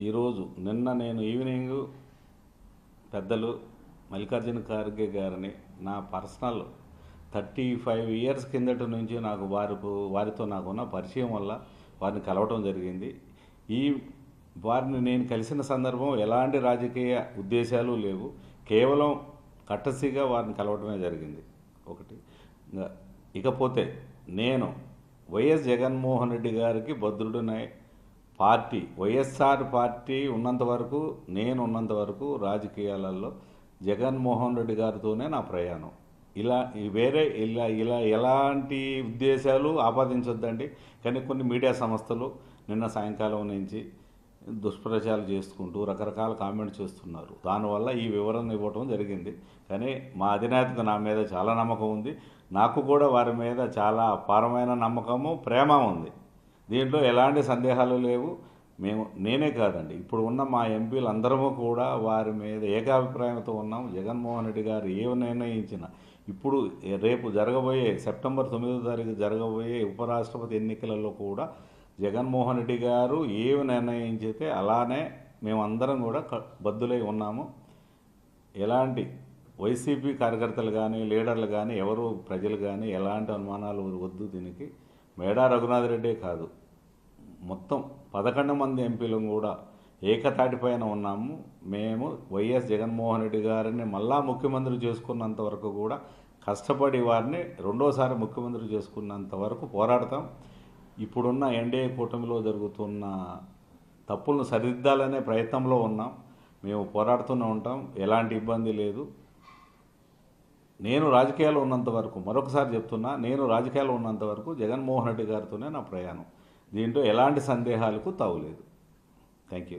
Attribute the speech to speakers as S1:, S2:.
S1: ఈరోజు నిన్న నేను ఈవినింగ్ పెద్దలు మల్లికార్జున ఖార్గే గారిని నా పర్సనల్ థర్టీ ఫైవ్ ఇయర్స్ కిందటి నుంచి నాకు వారి వారితో నాకున్న పరిచయం వల్ల వారిని కలవటం జరిగింది. ఈ వారిని నేను కలిసిన సందర్భం ఎలాంటి రాజకీయ ఉద్దేశాలు లేవు. కేవలం కట్టసిగా వారిని కలవటమే జరిగింది. ఒకటి. ఇకపోతే నేను వైఎస్ జగన్మోహన్ రెడ్డి గారికి భద్రుడినై పార్టీ వైఎస్ఆర్ పార్టీ ఉన్నంత వరకు నేను ఉన్నంత వరకు రాజకీయాలలో జగన్మోహన్ రెడ్డి గారితోనే నా ప్రయాణం. ఇలా వేరే ఇలా ఇలా ఎలాంటి ఉద్దేశాలు ఆపాదించొద్దండి. కానీ కొన్ని మీడియా సంస్థలు నిన్న సాయంకాలం నుంచి దుష్ప్రచారాలు చేసుకుంటూ రకరకాల కామెంట్స్ చేస్తున్నారు. దానివల్ల ఈ వివరణ ఇవ్వటం జరిగింది. కానీ మా అధినేతకు నా మీద చాలా నమ్మకం ఉంది. నాకు కూడా వారి మీద చాలా అపారమైన నమ్మకము ప్రేమ ఉంది. దీంట్లో ఎలాంటి సందేహాలు లేవు. మేము నేనే కాదండి. ఇప్పుడు ఉన్న మా ఎంపీలు అందరము కూడా వారి మీద ఏకాభిప్రాయంతో ఉన్నాం. జగన్మోహన్ రెడ్డి గారు ఏ నిర్ణయించిన ఇప్పుడు రేపు జరగబోయే సెప్టెంబర్ తొమ్మిదో తారీఖు జరగబోయే ఉపరాష్ట్రపతి ఎన్నికలలో కూడా జగన్మోహన్ రెడ్డి గారు ఏమి నిర్ణయించితే అలానే మేమందరం కూడా బద్దులై ఉన్నాము. ఎలాంటి వైసీపీ కార్యకర్తలు కానీ లీడర్లు కానీ ఎవరు ప్రజలు కానీ ఎలాంటి అనుమానాలు వద్దు దీనికి. మేడా రఘునాథ్ రెడ్డే కాదు. మొత్తం పదకొండు మంది ఎంపీలు కూడా ఏకతాటిపైన ఉన్నాము. మేము వైఎస్ జగన్మోహన్ రెడ్డి గారిని మళ్ళా ముఖ్యమంత్రి చేసుకున్నంత వరకు కూడా కష్టపడి వారిని రెండోసారి ముఖ్యమంత్రి చేసుకున్నంత వరకు పోరాడతాం. ఇప్పుడున్న ఎన్డీఏ కూటమిలో జరుగుతున్న తప్పులను సరిదిద్దాలనే ప్రయత్నంలో ఉన్నాం. మేము పోరాడుతూనే ఉంటాం. ఎలాంటి ఇబ్బంది లేదు. నేను రాజకీయాల్లో ఉన్నంత వరకు మరొకసారి చెప్తున్నా నేను రాజకీయాల్లో ఉన్నంత వరకు జగన్మోహన్ రెడ్డి గారితోనే నా ప్రయాణం. దీంట్లో ఎలాంటి సందేహాలకు తావులేదు. Thank you